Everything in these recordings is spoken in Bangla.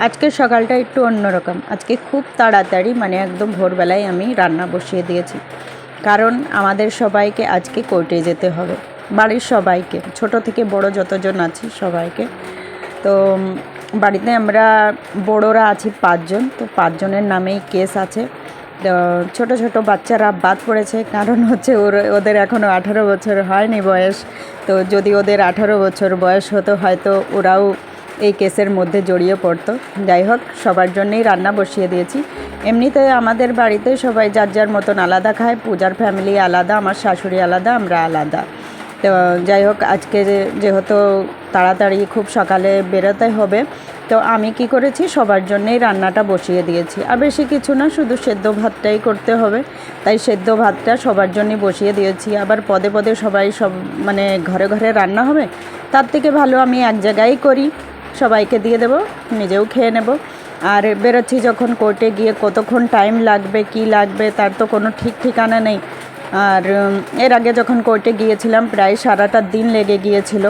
আজকের সকালটা একটু অন্যরকম। আজকে খুব তাড়াতাড়ি মানে একদম ভোরবেলায় আমি রান্না বসিয়ে দিয়েছি। কারণ আমাদের সবাইকে আজকে কোর্টে যেতে হবে। বাড়ির সবাইকে, ছোট থেকে বড় যতজন আছি সবাইকে। তো বাড়িতে আমরা বড়রা আছি পাঁচজন। তো পাঁচজনের নামেই কেস আছে। ছোট ছোট বাচ্চারা বাদ পড়েছে। কারণ হচ্ছে ওর, ওদের এখনও আঠারো বছর হয়নি বয়স। তো যদি ওদের আঠারো বছর বয়স হতো, হয়তো ওরাও এই কেসের মধ্যে জড়িয়ে পড়তো। যাই হোক সবার জন্যই রান্না বসিয়ে দিয়েছি। এমনিতে আমাদের বাড়িতে সবাই যার যার মতন আলাদা খায়, পূজার ফ্যামিলি আলাদা, আমার শাশুড়ি আলাদা, আমরা আলাদা। তো যাই হোক আজকে যেহেতু তাড়াতাড়ি খুব সকালে বেরোতে হবে, তো আমি কি করেছি, সবার জন্যেই রান্নাটা বসিয়ে দিয়েছি। আর বেশি কিছু না, শুধু সেদ্ধ ভাতটাই করতে হবে। তাই সেদ্ধ ভাতটা সবার জন্যই বসিয়ে দিয়েছি। আবার পদে পদে সবাই সব মানে ঘরে ঘরে রান্না হবে, তার থেকে ভালো আমি এক জায়গায় করি। সবাইকে দিয়ে দেবো, নিজেও খেয়ে নেব। আর বেরোচ্ছি যখন কোর্টে গিয়ে কতক্ষণ টাইম লাগবে, কি লাগবে, তার তো কোনো ঠিক ঠিকানা নেই। আর এর আগে যখন কোর্টে গিয়েছিলাম, প্রায় সারাটা দিন লেগে গিয়েছিল।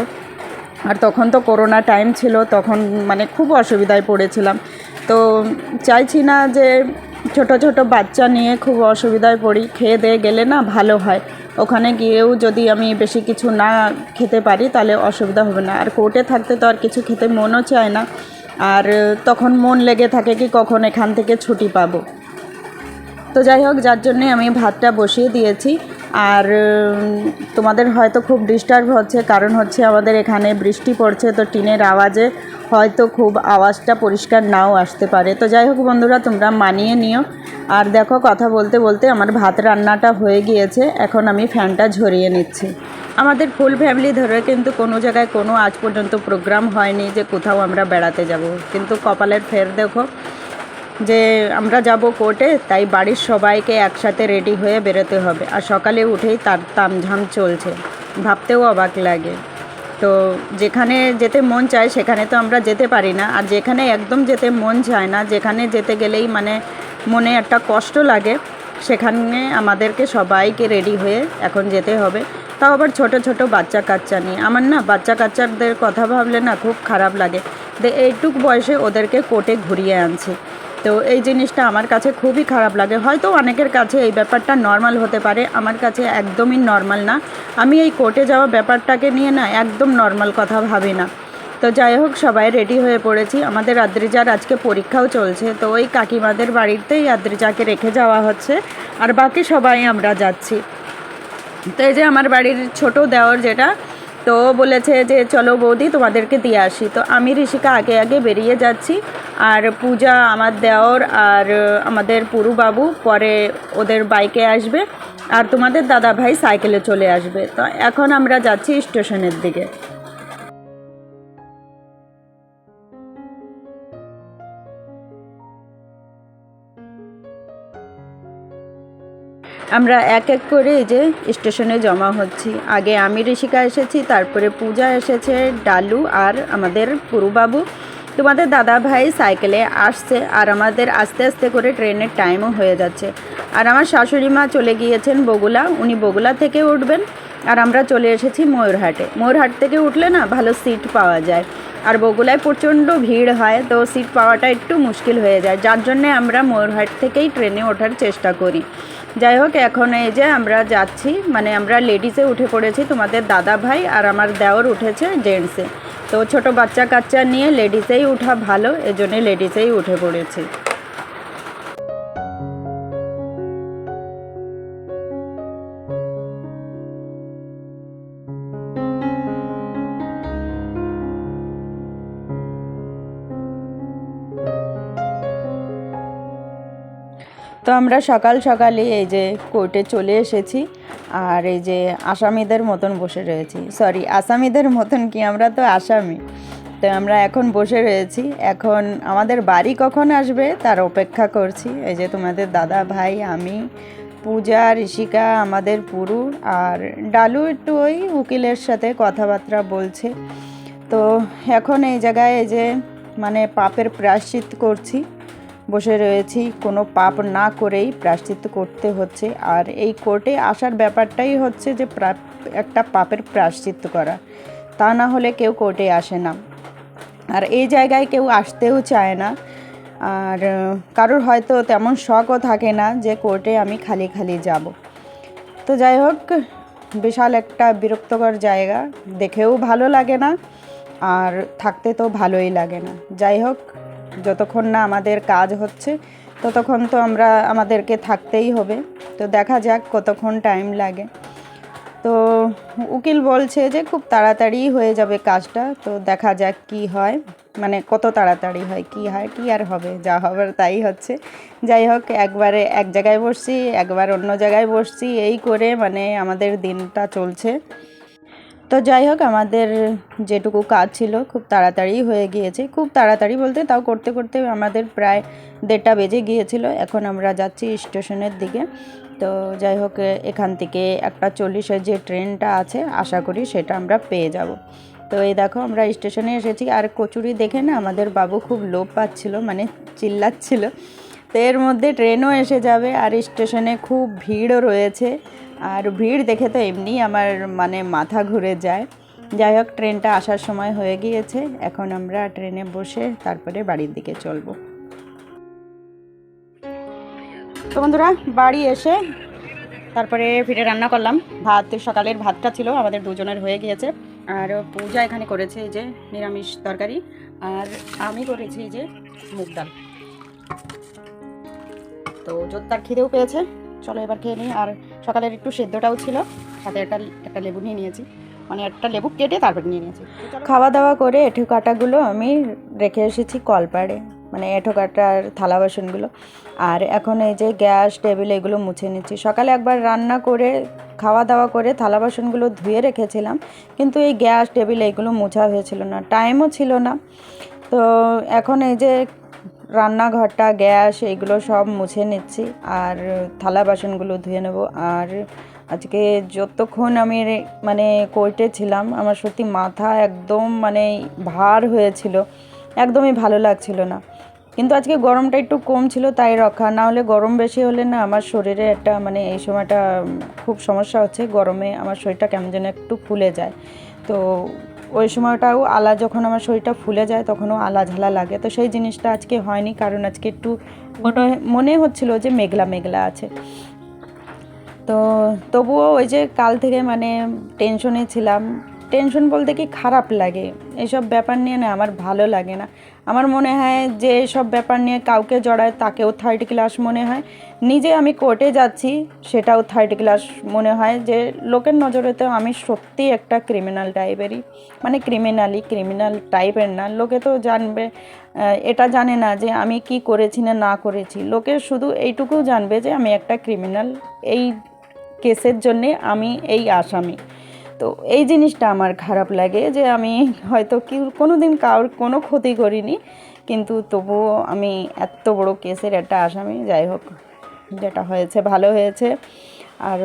আর তখন তো করোনা টাইম ছিল, তখন মানে খুব অসুবিধায় পড়েছিলাম। তো চাইছি না যে ছোট ছোট বাচ্চা নিয়ে খুব অসুবিধায় পড়ি, খেয়ে দিয়ে গেলে না ভালো হয়। ওখানে গিয়েও যদি আমি বেশি কিছু না খেতে পারি, তাহলে অসুবিধা হবে না। আর কোর্টে থাকতে তো আর কিছু খেতে মনও চায় না। আর তখন মন লেগে থাকে কি কখন এখান থেকে ছুটি পাবো। তো যাই হোক, যার জন্যে আমি ভাতটা বসিয়ে দিয়েছি। আর তোমাদের হয়তো খুব ডিস্টার্ব হচ্ছে, কারণ হচ্ছে আমাদের এখানে বৃষ্টি পড়ছে, তো টিনের আওয়াজে হয়তো খুব আওয়াজটা পরিষ্কার নাও আসতে পারে। তো যাই হোক বন্ধুরা, তোমরা মানিয়ে নিও। আর দেখো, কথা বলতে বলতে আমার ভাত রান্নাটা হয়ে গিয়েছে, এখন আমি ফ্যানটা ঝরিয়ে নিচ্ছি। আমাদের ফুল ফ্যামিলি ধরে কিন্তু কোনো জায়গায় কোনো আজ পর্যন্ত প্রোগ্রাম হয়নি যে কোথাও আমরা বেড়াতে যাব। কিন্তু কপালের ফের দেখো যে আমরা যাব কোর্টে, তাই বাড়ির সবাইকে একসাথে রেডি হয়ে বেরোতে হবে। আর সকালে উঠেই তার তামঝাম চলছে। ভাবতেও অবাক লাগে। তো যেখানে যেতে মন চায়, সেখানে তো আমরা যেতে পারি না। আর যেখানে একদম যেতে মন চায় না, যেখানে যেতে গেলেই মানে মনে একটা কষ্ট লাগে, সেখানে আমাদেরকে সবাইকে রেডি হয়ে এখন যেতে হবে। তাও আবার ছোট ছোট বাচ্চা কাচ্চা নিয়ে। আমার না বাচ্চা কাচ্চাদের কথা ভাবলে না খুব খারাপ লাগে। এইটুক বয়সে ওদেরকে কোর্টে ঘুরিয়ে আনছি। তো এই জিনিসটা আমার কাছে খুবই খারাপ লাগে। হয়তো অনেকের কাছে এই ব্যাপারটা নর্মাল হতে পারে, আমার কাছে একদমই নর্মাল না। আমি এই কোর্টে যাওয়া ব্যাপারটাকে নিয়ে না একদম নর্মাল কথা ভাবি না। তো যাই হোক, সবাই রেডি হয়ে পড়েছি। আমাদের আদ্রিজার আজকে পরীক্ষাও চলছে। তো ওই কাকিমাদের বাড়িতেই আদ্রিজাকে রেখে যাওয়া হচ্ছে। আর বাকি সবাই আমরা যাচ্ছি। তো এই যে আমার বাড়ির ছোট দেওর যেটা, তো বলেছে যে, চলো বৌদি তোমাদেরকে দিয়ে আসি। তো আমি ঋষিকা আগে আগে বেরিয়ে যাচ্ছি। আর পূজা আমার দেওর আর আমাদের পুরু বাবু পরে ওদের বাইকে আসবে আর তোমাদের দাদা ভাই সাইকেলে চলে আসবে। তো এখন আমরা যাচ্ছি স্টেশনের দিকে। আমরা এক এক করে যে স্টেশনে জমা হচ্ছি। আগে আমি ঋষিকা এসেছি, তারপরে পূজা এসেছে, ডালু আর আমাদের পুরুবাবু তোমাদের দাদা ভাই সাইকেলে আসছে আর আমাদের আস্তে আস্তে করে ট্রেনের টাইমও হয়ে যাচ্ছে। আর আমার শাশুড়ি মা চলে গিয়েছেন বগুলা, উনি বগুলা থেকে উঠবেন। আর আমরা চলে এসেছি ময়ূরহাটে। ময়ূরহাট থেকে উঠলে না ভালো সিট পাওয়া যায়। আর বগুলায় প্রচণ্ড ভিড় হয়, তো সিট পাওয়াটা একটু মুশকিল হয়ে যায়। যার জন্যে আমরা ময়ূরহাট থেকেই ট্রেনে ওঠার চেষ্টা করি। যাই হোক, এখন এই যে আমরা যাচ্ছি মানে আমরা লেডিসে উঠে পড়েছি, তোমাদের দাদা ভাই আর আমার দেওর উঠেছে জেন্টসে তো ছোট বাচ্চা কাচ্চা নিয়ে লেডিসেই উঠা ভালো এজন্যে লেডিসেই উঠে পড়েছি। তো আমরা সকাল সকালে এই যে কোর্টে চলে এসেছি আর এই যে আসামিদের মতন বসে রয়েছি। সরি আসামিদের মতন কি আমরা তো আসামি। তো আমরা এখন বসে রয়েছি। এখন আমাদের বাড়ি কখন আসবে তার অপেক্ষা করছি। এই যে তোমাদের দাদা ভাই, আমি, পূজা, ঋষিকা, আমাদের পুরু আর ডালু একটু ওই উকিলের সাথে কথাবার্তা বলছে। তো এখন এই জায়গায় এই যে মানে পাপের প্রায়শ্চিত করছি। বসে রয়েছি। কোনো পাপ না করেই প্রায়শ্চিত্ত করতে হচ্ছে। আর এই কোর্টে আসার ব্যাপারটাই হচ্ছে যে একটা পাপের প্রায়শ্চিত্ত করা। তা না হলে কেউ কোর্টে আসে না। আর এই জায়গায় কেউ আসতেও চায় না। আর কারোর হয়তো তেমন শখও থাকে না যে কোর্টে আমি খালি খালি যাব। তো যাই হোক, বিশাল একটা বিরক্তকর জায়গা। দেখেও ভালো লাগে না। আর থাকতে তো ভালোই লাগে না। যাই হোক যতক্ষণ না আমাদের কাজ হচ্ছে, ততক্ষণ তো আমরা আমাদেরকে থাকতেই হবে। তো দেখা যাক কতক্ষণ টাইম লাগে। তো উকিল বলছে যে খুব তাড়াতাড়ি হয়ে যাবে কাজটা, তো দেখা যাক কি হয়। মানে কত তাড়াতাড়ি হয়, কি হয়, কি আর হবে, যা হবার তাই হচ্ছে। যাই হোক, একবারে এক জায়গায় বসছি, একবার অন্য জায়গায় বসছি, এই করে মানে আমাদের দিনটা চলছে। তো যাই হোক, আমাদের যেটুকু কাজ ছিল খুব তাড়াতাড়ি হয়ে গিয়েছে। খুব তাড়াতাড়ি বলতে তাও করতে করতে আমাদের প্রায় দেড়টা বেজে গিয়েছিল। এখন আমরা যাচ্ছি স্টেশনের দিকে। তো যাই হোক, এখান থেকে একটা চল্লিশের যে ট্রেনটা আছে, আশা করি সেটা আমরা পেয়ে যাব। তো এই দেখো, আমরা স্টেশনে এসেছি। আর কচুরি দেখে না আমাদের বাবু খুব লোভ পাচ্ছিল মানে চিল্লাচ্ছিল। তো এর মধ্যে ট্রেনও এসে যাবে। আর স্টেশনে খুব ভিড়ও রয়েছে। আর ভিড় দেখে তো এমনি আমার মানে মাথা ঘুরে যায়। যাই হোক, ট্রেনটা আসার সময় হয়ে গিয়েছে। এখন আমরা ট্রেনে বসে তারপরে বাড়ির দিকে চলবো। তো বন্ধুরা, বাড়ি এসে তারপরে ফিরে রান্না করলাম। ভাত, সকালের ভাতটা ছিল, আমাদের দুজনের হয়ে গিয়েছে। আর পূজা এখানে করেছে এই যে নিরামিষ তরকারি। আর আমি করেছি এই যে মুগ ডাল। তো জোরদার খিদেও পেয়েছে। চলো এবার খেয়ে নিই। আর সকালের একটু সেদ্ধটাও ছিল। সাথে একটা একটা লেবু নিয়ে নিয়েছি। মানে একটা লেবু কেটে তারপর নিয়ে নিয়েছি। খাওয়া দাওয়া করে এঁঠো কাটাগুলো আমি রেখে এসেছি কলপাড়ে মানে এঁঠো কাটার থালা বাসনগুলো। আর এখন এই যে গ্যাস, টেবিল এগুলো মুছে নিচ্ছি। সকালে একবার রান্না করে খাওয়া দাওয়া করে থালা বাসনগুলো ধুয়ে রেখেছিলাম। কিন্তু এই গ্যাস, টেবিল এগুলো মোছা হয়েছিল না, টাইমও ছিল না। তো এখন এই যে রান্নাঘরটা, গ্যাস এইগুলো সব মুছে নিচ্ছি আর থালা বাসনগুলো ধুয়ে নেব। আর আজকে যতক্ষণ আমি মানে কোর্টে ছিলাম, আমার সত্যি মাথা একদম মানে ভার হয়েছিল, একদমই ভালো লাগছিল না। কিন্তু আজকে গরমটা একটু কম ছিল, তাই রক্ষা। না হলে গরম বেশি হলে না আমার শরীরে একটা মানে এই সময়টা খুব সমস্যা হচ্ছে, গরমে আমার শরীরটা কেমন যেন একটু ফুলে যায়। তো ওই সময়টাও আলা যখন আমার শরীরটা ফুলে যায় তখনও আলা ঝালা লাগে। তো সেই জিনিসটা আজকে হয়নি, কারণ আজকে একটু মনে মনে হচ্ছিল যে মেঘলা মেঘলা আছে। তো তবুও ওই যে কাল থেকে মানে টেনশনে ছিলাম টেনশন বলতে কি খারাপ লাগে? এসব ব্যাপার নিয়ে না আমার ভালো লাগে না। আমার মনে হয় যে এসব ব্যাপার নিয়ে কাউকে জড়ায় তাকেও থার্ড ক্লাস মনে হয়। নিজে আমি কোর্টে যাচ্ছি, সেটাও থার্ড ক্লাস মনে হয় যে লোকের নজরে তো আমি সত্যি একটা ক্রিমিনাল টাইপেরই মানে ক্রিমিনালি ক্রিমিনাল টাইপের না। লোকে তো জানবে এটা জানে না যে আমি কি করেছি না না করেছি। লোকে শুধু এইটুকু জানবে যে আমি একটা ক্রিমিনাল এই কেসের জন্যে আমি এই আসামি। তো এই জিনিসটা আমার খারাপ লাগে যে আমি হয়তো কি কোনো দিন কারোর কোনো ক্ষতি করিনি, কিন্তু তবুও আমি এত বড় কেসের একটা আসামি, যাই হোক, যেটা হয়েছে, ভালো হয়েছে। আর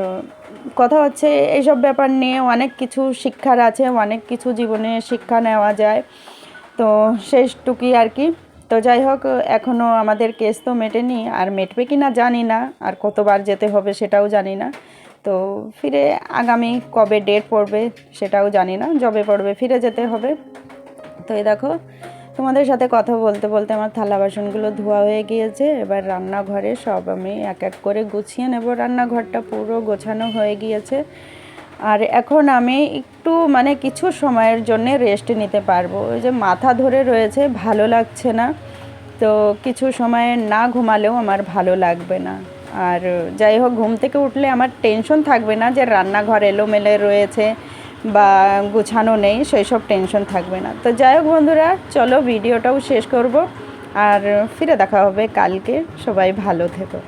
কথা হচ্ছে, এইসব ব্যাপার নিয়ে অনেক কিছু শিক্ষার আছে, অনেক কিছু জীবনে শিক্ষা নেওয়া যায়। তো শেষটুকুই আর কি। তো যাই হোক এখনও আমাদের কেস তো মেটেনি, আর মেটবে কি না জানি না, আর কতবার যেতে হবে সেটাও জানি না। তো ফিরে আগামী কবে ডেট পড়বে সেটাও জানি না যবে পড়বে, ফিরে যেতে হবে। তো এই দেখো, তোমাদের সাথে কথা বলতে বলতে আমার থালা বাসনগুলো ধোয়া হয়ে গিয়েছে, এবার রান্নাঘরে সব আমি এক এক করে গুছিয়ে নেব। রান্নাঘরটা পুরো গোছানো হয়ে গিয়েছে। আর এখন আমি একটু মানে কিছু সময়ের জন্য রেস্ট নিতে পারব। ওই যে মাথা ধরে রয়েছে, ভালো লাগছে না। তো কিছু সময় না ঘুমালেও আমার ভালো লাগবে না। আর যাই হোক, ঘুম থেকে উঠলে আমার টেনশন থাকবে না যে রান্নাঘর এলোমেলে রয়েছে বা গুছানো নেই সেই সব টেনশন থাকবে না। তো যাই হোক বন্ধুরা, চলো ভিডিওটাও শেষ করব। আর ফিরে দেখা হবে কালকে। সবাই ভালো থেকো।